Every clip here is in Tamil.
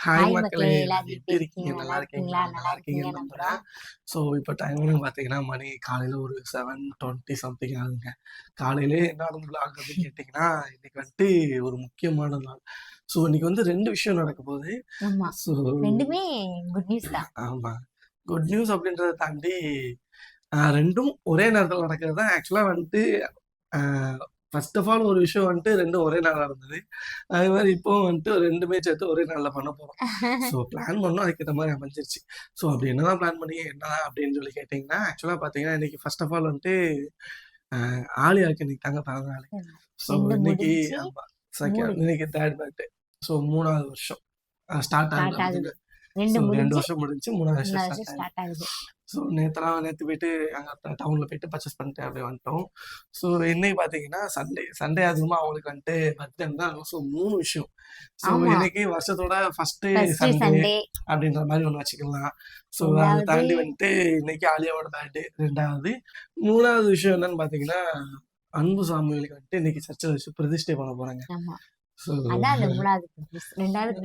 ஹாய் மக்களே. எல்லாரும் எப்படி இருக்கீங்க? நல்லா இருக்கீங்களா? நல்லா இருக்கீங்கன்னு நம்புறேன் ஸோ இப்போ டைம்னு பார்த்தீங்கன்னா மணி காலையில் ஒரு செவன் டுவெண்ட்டி சம்திங் ஆகுதுங்க காலையிலே என்ன நடந்து அப்படின்னு கேட்டிங்கன்னா இன்னைக்கு வந்துட்டு ஒரு முக்கியமான நாள். ஸோ இன்னைக்கு வந்து ரெண்டு விஷயம் நடக்க போகுது. ஆமா. ஸோ ரெண்டுமே குட் நியூஸ் தான். ஆமாம் குட் நியூஸ் அப்படின்றத தாண்டி ரெண்டும் ஒரே நேரத்தில் நடக்கிறது தான். ஆக்சுவலாக வந்துட்டு ஃபர்ஸ்ட் ஆஃப் ஆல் ஒரு விஷயம் வந்துட்டு ரெண்டும் ஒரே நாள் நடந்தது அதே மாதிரி இப்போ வந்துட்டு ரெண்டுமே சேர்த்து ஒரே நாளில் பண்ண போகிறோம் ஸோ பிளான் பண்ணோம். அதுக்கேற்ற மாதிரி அமைஞ்சிருச்சு. ஸோ அப்படி என்னதான் பிளான் பண்ணி என்ன அப்படின்னு சொல்லி கேட்டிங்கன்னா ஆக்சுவலாக பார்த்தீங்கன்னா இன்னைக்கு ஃபர்ஸ்ட் ஆஃப் ஆல் வந்துட்டு ஆஹ், ஆலியாவுக்கு இன்னைக்கு தாங்க பிறந்த நாள். ஸோ இன்னைக்கு முடிஞ்சு ஆமா செகண்ட். இன்னைக்கு தேர்ட் பர்த்டே ஸோ மூணாவது வருஷம். ஸ்டார்ட் ஆகுது ரெண்டு வருஷம் முடிஞ்சு மூணாவது வருஷம் ஸ்டார்ட் ஆகுது. ஸோ நேற்றுலாம் நேற்று போயிட்டு அங்கே டவுனில் போயிட்டு பர்ச்சேஸ் பண்ணிட்டு அப்படியே வந்துட்டோம். ஸோ இன்னைக்கு பார்த்தீங்கன்னா சண்டே சண்டே அதுவுமா அவங்களுக்கு வந்துட்டு பர்த்டே தான். ஸோ மூணு விஷயம். ஸோ. இன்னைக்கு வருஷத்தோட ஃபர்ஸ்ட் சண்டே அப்படின்ற மாதிரி ஒன்று வச்சுக்கலாம். ஸோ அதை தாண்டி வந்துட்டு இன்னைக்கு ஆலியாவோட பர்த்டே ரெண்டாவது. மூணாவது விஷயம் என்னன்னு பார்த்தீங்கன்னா அன்பு சாமிகளுக்கு வந்துட்டு இன்னைக்கு சர்ச்சில் வச்சு பிரதிஷ்டை பண்ண போறாங்க. அதான் அந்த மூணாவது. ரெண்டாவது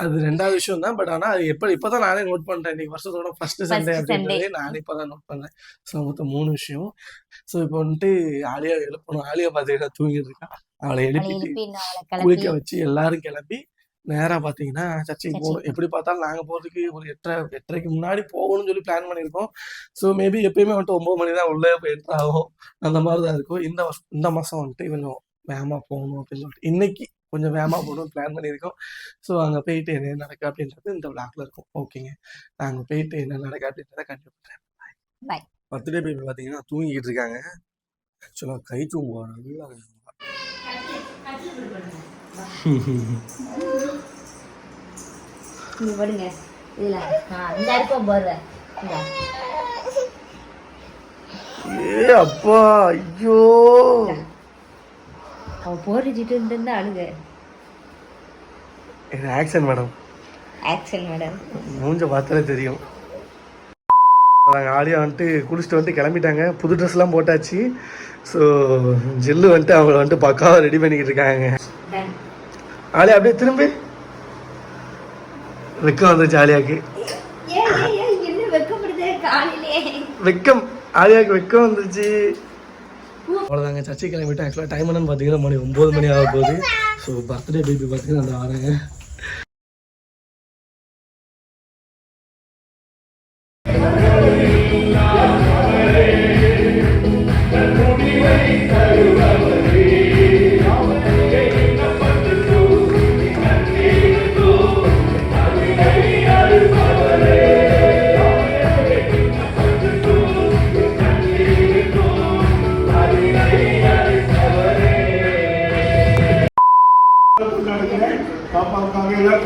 அது ரெண்டாவது விஷயம் தான். பட் ஆனா அது எப்ப இப்பதான் நானே நோட் பண்றேன். இன்னைக்கு வருஷத்தோட ஃபர்ஸ்ட் சண்டே. அப்படின்றதே நானே இப்பதான் நோட் பண்ணேன் ஸோ மொத்தம் மூணு விஷயம். ஸோ இப்போ வந்துட்டு ஆலியா எழுப்பணும் ஆலியா பார்த்தீங்கன்னா தூங்கிட்டு இருக்கா? அவளை எழுப்பி குளிக்க வச்சு எல்லாரும் கிளப்பி நேரா பாத்தீங்கன்னா சர்ச்சைக்கு போகணும். எப்படி பார்த்தாலும் நாங்க போறதுக்கு ஒரு எட்டரை எட்டரைக்கு முன்னாடி போகணும்னு சொல்லி பிளான் பண்ணியிருக்கோம். ஸோ மேபி எப்பயுமே வந்துட்டு ஒன்பது மணி தான் உள்ளே போய் enter ஆகும். அந்த மாதிரி தான் இருக்கும். இந்த வருஷம் இந்த மாசம் வந்துட்டு கொஞ்சம் வேகமா போகணும் அப்படின்னு சொல்லிட்டு இன்னைக்கு கொஞ்சம் வேகமா போகணும்னு பிளான் பண்ணியிருக்கோம். ஸோ அங்க போயிட்டு என்ன நடக்கு அப்படின்றது இந்த விளாக்ல இருக்கும். ஓகேங்க நாங்க போயிட்டு என்ன நடக்கு அப்படின்றத கண்டிப்பா பண்றேன் Bye. பர்த்டே பேபி பாத்தீங்கன்னா தூங்கிட்டு இருக்காங்க. ஆக்சுவலா கை தூங்குவாங்க நல்லா நீங்க படுங்க. இதுல. ஆ, இந்த இருக்கும் போடுற. இந்த. ஏ அப்பா. ஐயோ. அவ போட்டுட்டு இருந்தா அழுக. இது ஆக்ஷன் மேடம் ஆக்ஷன் மேடம் மூஞ்ச பார்த்தாலே தெரியும். நாங்கள் ஆலியா வந்துட்டு குளிச்சுட்டு வந்துட்டு கிளம்பிட்டாங்க. புது ட்ரெஸ்லாம் போட்டாச்சு. ஸோ ஜில்லு வந்துட்டு அவங்கள வந்துட்டு பக்காவாக ரெடி பண்ணிக்கிட்டு இருக்காங்க. ஆலியா அப்படியே திரும்பி. வெக்கம் வந்துருச்சு காலையிலே. வெக்கம். ஆலியாவுக்கு வெக்கம் வந்துருச்சு. அவ்வளோதாங்க சர்ச்சை கிளம்பிட்டு ஆக்சுவலாக டைம் என்னன்னு பார்த்தீங்கன்னா மணி ஒம்பது மணி ஆக போகுது. ஸோ பர்த்டே பேபி பார்த்தீங்கன்னா நான் வரேங்க கொண்டாடுகிறேன் பாப்பாவுக்காக எல்லாம்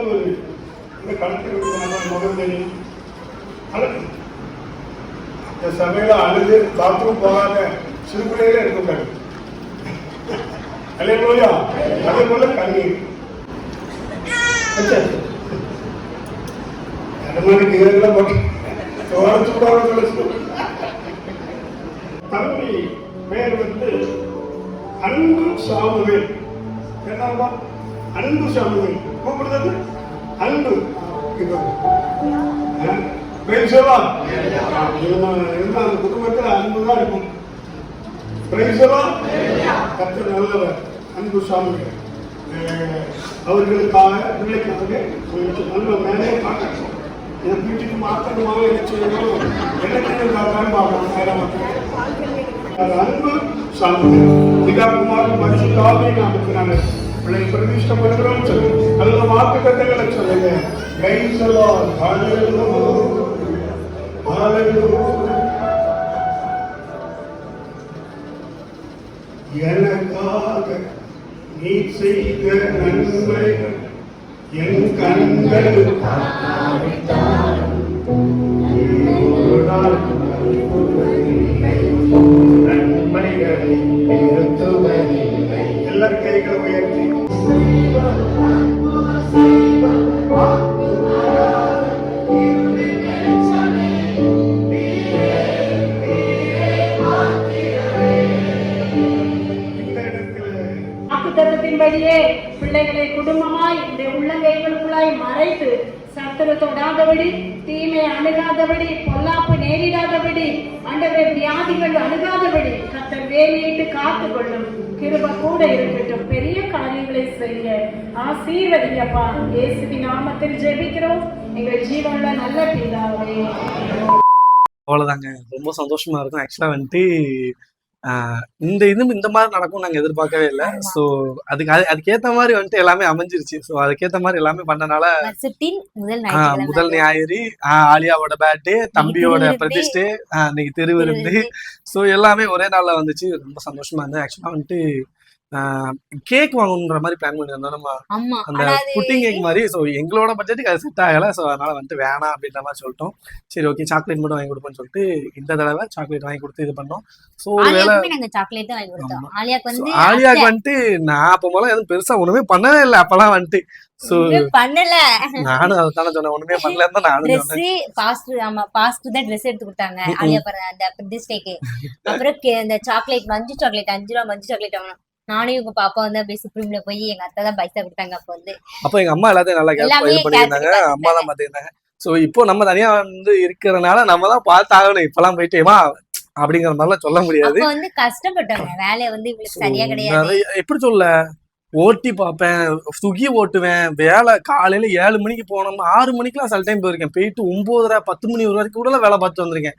ஏதாவது ஒரு இந்த கணக்கு முகந்தனி அழகு இந்த சமையல அழுது பாத்ரூம் போகாத சிறுபிள்ளையில இருக்கக்கூடாது அல்லேலூயா அதே போல கண்ணீர். அந்த மாதிரி போட்டு உடச்சு தம்பி பேர் வந்து அன்பு சாமுவேல். என்னவா அன்பு. சாமுவேல் கூப்பிடுறது அன்பு பிரைசவா இருந்தா அந்த குடும்பத்தில் அன்பு தான் இருக்கும். பிரைசவா கர்த்தர் நல்லவர் அன்பு சாமி. அவர்களுக்காக பிள்ளைக்காக நல்ல மேலே பார்க்கணும் இதை வீட்டுக்கு மாற்றணுமா என்ன செய்யணும்? எனக்கு பார்க்கணும் பார்க்கணும். வேற அன்பு சாமி. பிதாகுமார் பிள்ளை பிரதிஷ்டம் சொல்லுங்க சொல்லு. நல்ல வாக்கு கட்டங்களை சொல்லுங்க. கை கைசலா எனக்காக நீ செய்த நன்மை என் கண்கள் நன்மைகளை நிறுத்துவதில்லை. எல்லா கைகளை உயர்த்தி. இந்த பிள்ளைகளை குடும்பமாய் இந்த உள்ளங்கைகளுக்குள்ளாய் மறைத்து சத்துரு தொடாதபடி தீமை அணுகாதபடி பொல்லாப்பு நேரிடாதபடி அண்டவை வியாதிகள் அணுகாதபடி கத்தர் வேலையிட்டு காத்து கொள்ளும் கிருப கூட இருக்கட்டும். பெரிய காரியங்களை செய்ய ஆசீர்வதிங்கப்பா. இயேசுவி நாமத்தில் ஜெபிக்கிறோம். எங்கள் ஜீவனுள்ள நல்ல பிதாவே. அவ்வளவுதாங்க. ரொம்ப சந்தோஷமா இருக்கும். ஆக்சுவலா வந்துட்டு இந்த இது இந்த மாதிரி நடக்கும் நாங்க எதிர்பார்க்கவே இல்லை. ஸோ அதுக்கு அது அதுக்கேத்த மாதிரி வந்துட்டு எல்லாமே அமைஞ்சிருச்சு. ஸோ அதுக்கேத்த மாதிரி எல்லாமே பண்ணனால முதல் ஆஹ் ஞாயிற்றுக்கிழமை முதல் ஞாயிறு ஆஹ் ஆலியாவோட பேர்த்டே தம்பியோட. பிரதிஷ்டை இன்னைக்கு திருவிருந்து. ஸோ எல்லாமே ஒரே நாள்ல வந்துச்சு. ரொம்ப சந்தோஷமா இருந்தது. ஆக்சுவலா வந்துட்டு கேக் வாங்கணுன்ற மாதிரி பிளான் பண்ணியிருந்தோம். நம்ம அந்த புட்டிங் கேக் மாதிரி ஸோ எங்களோட பட்ஜெட்டுக்கு அது செட் ஆகல. ஸோ அதனால வந்துட்டு வேணாம் அப்படின்ற மாதிரி சொல்லிட்டோம். சரி ஓகே சாக்லேட் மட்டும் வாங்கி கொடுப்போம்னு சொல்லிட்டு இந்த தடவை சாக்லேட் வாங்கி கொடுத்து இது பண்ணோம். ஸோ. ஆலியாக்கு வந்துட்டு நான் அப்போ போல எதுவும் பெருசா ஒண்ணுமே பண்ணவே இல்லை. அப்பெல்லாம் வந்துட்டு ஒண்ணுமே பண்ணல. நானும் சொன்னேன் ஒண்ணுமே நானும் சொன்னேன். பாஸ்ட் ஆமா பாஸ்ட் தான் ட்ரெஸ் எடுத்து கொடுத்தாங்க. ஆலியா பாரு அந்த அப்புறம் இந்த சாக்லேட் மஞ்சு சாக்லேட் அஞ்சு ரூபா மஞ்சு சாக்லேட் வாங்கணும் நானும் இவங்க பாப்பா வந்து அப்படியே சுப்ரீம்ல போய் எங்க அத்தை தான் பைசா கொடுத்தாங்க அப்ப வந்து. அப்போ எங்க அம்மா எல்லாத்தையும் நல்லா பண்ணியிருந்தாங்க carefully அம்மா தான் பாத்துக்கிட்டாங்க ஸோ இப்போ நம்ம தனியா வந்து இருக்கிறனால நம்ம தான் பார்த்து ஆகணும் இப்பெல்லாம் போயிட்டு ஏமா அப்படிங்கிற மாதிரிலாம் சொல்ல முடியாது. வந்து கஷ்டப்பட்டாங்க வேலையை வந்து இவங்களுக்கு சரியா கிடையாது. எப்படி சொல்ல ஓட்டி பார்ப்பேன் சுகி ஓட்டுவேன். வேலை காலையில ஏழு மணிக்கு போனோம்னா ஆறு மணிக்கெல்லாம் சில டைம் போயிருக்கேன். போயிட்டு ஒன்பதரை பத்து மணி ஒரு வரைக்கும் கூட வேலை பார்த்து வந்திருக்கேன்.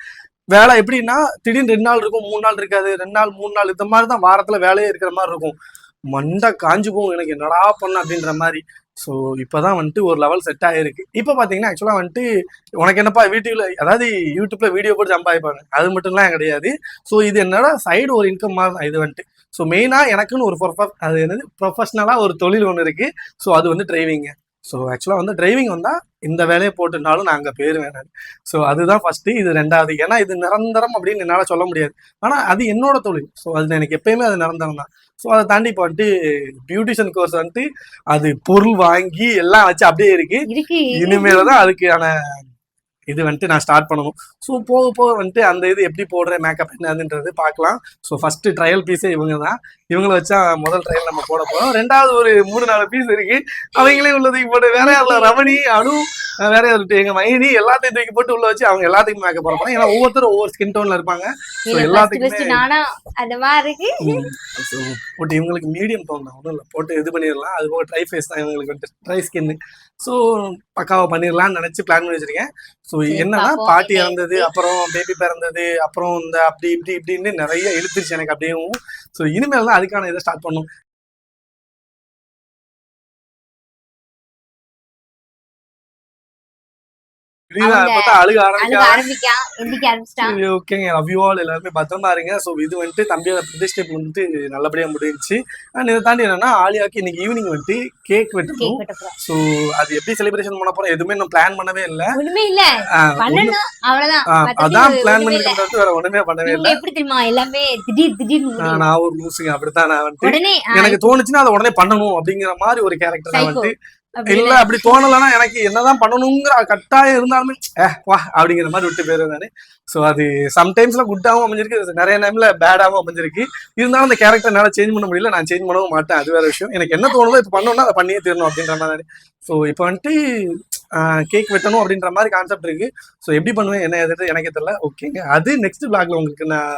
வேலை எப்படின்னா திடீர்னு ரெண்டு நாள் இருக்கும் மூணு நாள் இருக்காது ரெண்டு நாள் மூணு நாள் இந்த மாதிரி தான் வாரத்தில் வேலையே இருக்கிற மாதிரி இருக்கும். மண்டை காஞ்சு போகும் எனக்கு என்னடா பண்ண அப்படின்ற மாதிரி. ஸோ இப்போ தான் வந்துட்டு ஒரு லெவல் செட் ஆகிருக்கு இப்போ பார்த்தீங்கன்னா ஆக்சுவலாக வந்துட்டு உனக்கு என்னப்பா வீட்டில் அதாவது யூடியூப்பில் வீடியோ போட்டு சம்பாதிப்பாங்க. அது மட்டும்லாம் கிடையாது. ஸோ இது என்னடா சைடு ஒரு இன்கம் மாதிரி தான் இது வந்துட்டு. ஸோ மெயினாக எனக்குன்னு ஒரு ப்ரொஃப அது என்னது ப்ரொஃபஷ்னலாக ஒரு தொழில் ஒன்று இருக்குது ஸோ அது வந்து டிரைவிங்க ஸோ ஆக்சுவலாக வந்து டிரைவிங் வந்தால் இந்த வேலையை போட்டுனாலும் நாங்கள் பேர் வேணாம் ஸோ அதுதான் ஃபர்ஸ்ட் இது ரெண்டாவது. ஏன்னா இது நிரந்தரம் அப்படின்னு என்னால் சொல்ல முடியாது. ஆனால் அது என்னோட தொழில். ஸோ அது எனக்கு எப்பயுமே அது நிரந்தரம் தான். ஸோ அதை தாண்டி இப்போ வந்துட்டு பியூட்டிஷியன் கோர்ஸ் வந்துட்டு அது பொருள் வாங்கி எல்லாம் வச்சு அப்படியே இருக்கு. இருக்கு. இனிமேல தான் அதுக்கான இது வந்துட்டு நான் ஸ்டார்ட் பண்ணணும். ஸோ போக போக வந்துட்டு அந்த இது எப்படி போடுறேன் மேக்கப் என்னதுன்றது பார்க்கலாம். ஸோ ஃபர்ஸ்ட் ட்ரையல் பீஸே இவங்க தான். இவங்கள வச்சா முதல் ட்ரையல் நம்ம போட போறோம். ரெண்டாவது ஒரு மூணு நாலு பீஸ் இருக்கு. அவங்களே உள்ளதுக்கு போட்டு வேற யாரில் ரமணி அனு வேற எங்க மைனி எல்லாத்தையும் தூக்கி போட்டு உள்ள வச்சு அவங்க எல்லாத்துக்கும் மேக்கப் போட ஏன்னா ஒவ்வொருத்தரும் ஒவ்வொரு ஸ்கின் டோன்ல இருப்பாங்க. ஸோ எல்லாத்துக்குமே போட்டு இவங்களுக்கு மீடியம் டோன் தான். ஒன்றும் இல்லை. போட்டு இது பண்ணிடலாம். அது போக ட்ரை ஃபேஸ் தான் இவங்களுக்கு வந்துட்டு ட்ரை ஸ்கின் ஸோ பக்காவா பண்ணிடலாம்னு நினைச்சு பிளான் பண்ணி வச்சிருக்கேன். ஸோ என்னன்னா. பாட்டி இறந்தது அப்புறம் பேபி பிறந்தது அப்புறம் இந்த அப்படி இப்படி இப்படின்னு நிறைய இழுத்துருச்சு எனக்கு அப்படியும். ஸோ இனிமேல் தான் அதுக்கான இதை ஸ்டார்ட் பண்ணும் ஓகேங்க லவ் யூ ஆல் எல்லாருமே பத்திரமா இருங்க ஸோ இது வந்துட்டு தம்பியோட பிரதிஷ்டை வந்துட்டு நல்லபடியா முடிஞ்சுச்சு. அண்ட் இதை தாண்டி என்னன்னா ஆலியாக்கு இன்னைக்கு ஈவினிங் வந்துட்டு கேக் வெட்டணும் ஸோ அது எப்படி செலிப்ரேஷன் பண்ண போறோம் எதுவுமே இன்னும் பிளான் பண்ணவே இல்லை. அதான் பிளான். பண்ணிட்டு வேற ஒண்ணுமே பண்ணவே இல்லை. எப்படி தெரியுமா? எல்லாமே திடீர் திடீர்னு ஆஹ் முடியும். நான் ஒரு லூசுங்க அப்படித்தான் நான் வந்துட்டு எனக்கு தோணுச்சுன்னா அதை உடனே பண்ணணும் அப்படிங்கிற மாதிரி ஒரு கேரக்டர் நான். வந்துட்டு இல்ல அப்படி தோணலன்னா எனக்கு என்னதான் பண்ணணுங்கிற கட்டாயம் இருந்தாலுமே ஏ வா அப்படிங்கிற மாதிரி விட்டு போயிருவேன் நானு. ஸோ அது சம்டைம்ஸ்ல குட்டாவும் அமைஞ்சிருக்கு நிறைய டைம்ல பேடாவும் அமைஞ்சிருக்கு. இருந்தாலும் அந்த கேரக்டர் என்னால சேஞ்ச் பண்ண முடியல நான் சேஞ்ச் பண்ணவும் மாட்டேன். அது வேற விஷயம். எனக்கு என்ன தோணுதோ இப்போ பண்ணணும்னா அதை பண்ணியே தீரணும் அப்படின்ற மாதிரி. ஸோ இப்போ வந்துட்டு கேக் வெட்டணும் அப்படின்ற மாதிரி கான்செப்ட் இருக்கு. ஸோ எப்படி பண்ணுவேன் என்ன எது எனக்கே தெரியல. ஓகேங்க அது நெக்ஸ்ட் பிளாக்ல உங்களுக்கு நான்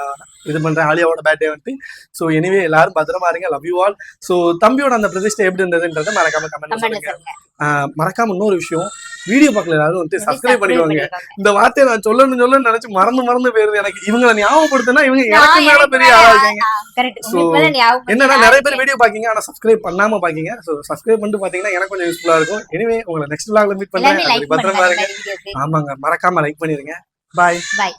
இது பண்றேன் ஆலியாவோட பேட்டே வந்துட்டு. ஸோ எனிவே எல்லாரும் பத்திரமா இருங்க. லவ் யூ ஆல் ஸோ தம்பியோட அந்த பிரதிஷ்டை எப்படி இருந்ததுன்றதை மறக்காம கமெண்ட் பண்ணுங்க மறக்காம இன்னொரு விஷயம். வீடியோ பார்க்கல எல்லாரும் வந்து சப்ஸ்கிரைப் பண்ணிக்கோங்க. இந்த வார்த்தையை நான் சொல்லணும் சொல்லணும்னு நினைச்சு மறந்து மறந்து போயிருது எனக்கு. இவங்களை ஞாபகப்படுத்தினா இவங்க எனக்கு மேல பெரிய ஆளா இருக்காங்க. என்னன்னா பண்ணி நிறைய பேர் வீடியோ பாக்கீங்க ஆனா சப்ஸ்கிரைப் பண்ணாம பாக்கீங்க சோ சப்ஸ்கிரைப் பண்ணிட்டு பாத்தீங்கன்னா எனக்கு கொஞ்சம் யூஸ்ஃபுல்லா இருக்கும். எனிவே உங்களை நெக்ஸ்ட் vlogல மீட் பண்றேன். அது பத்திரமா இருங்க. ஆமாங்க. மறக்காம லைக் பண்ணிருங்க. பாய் பாய்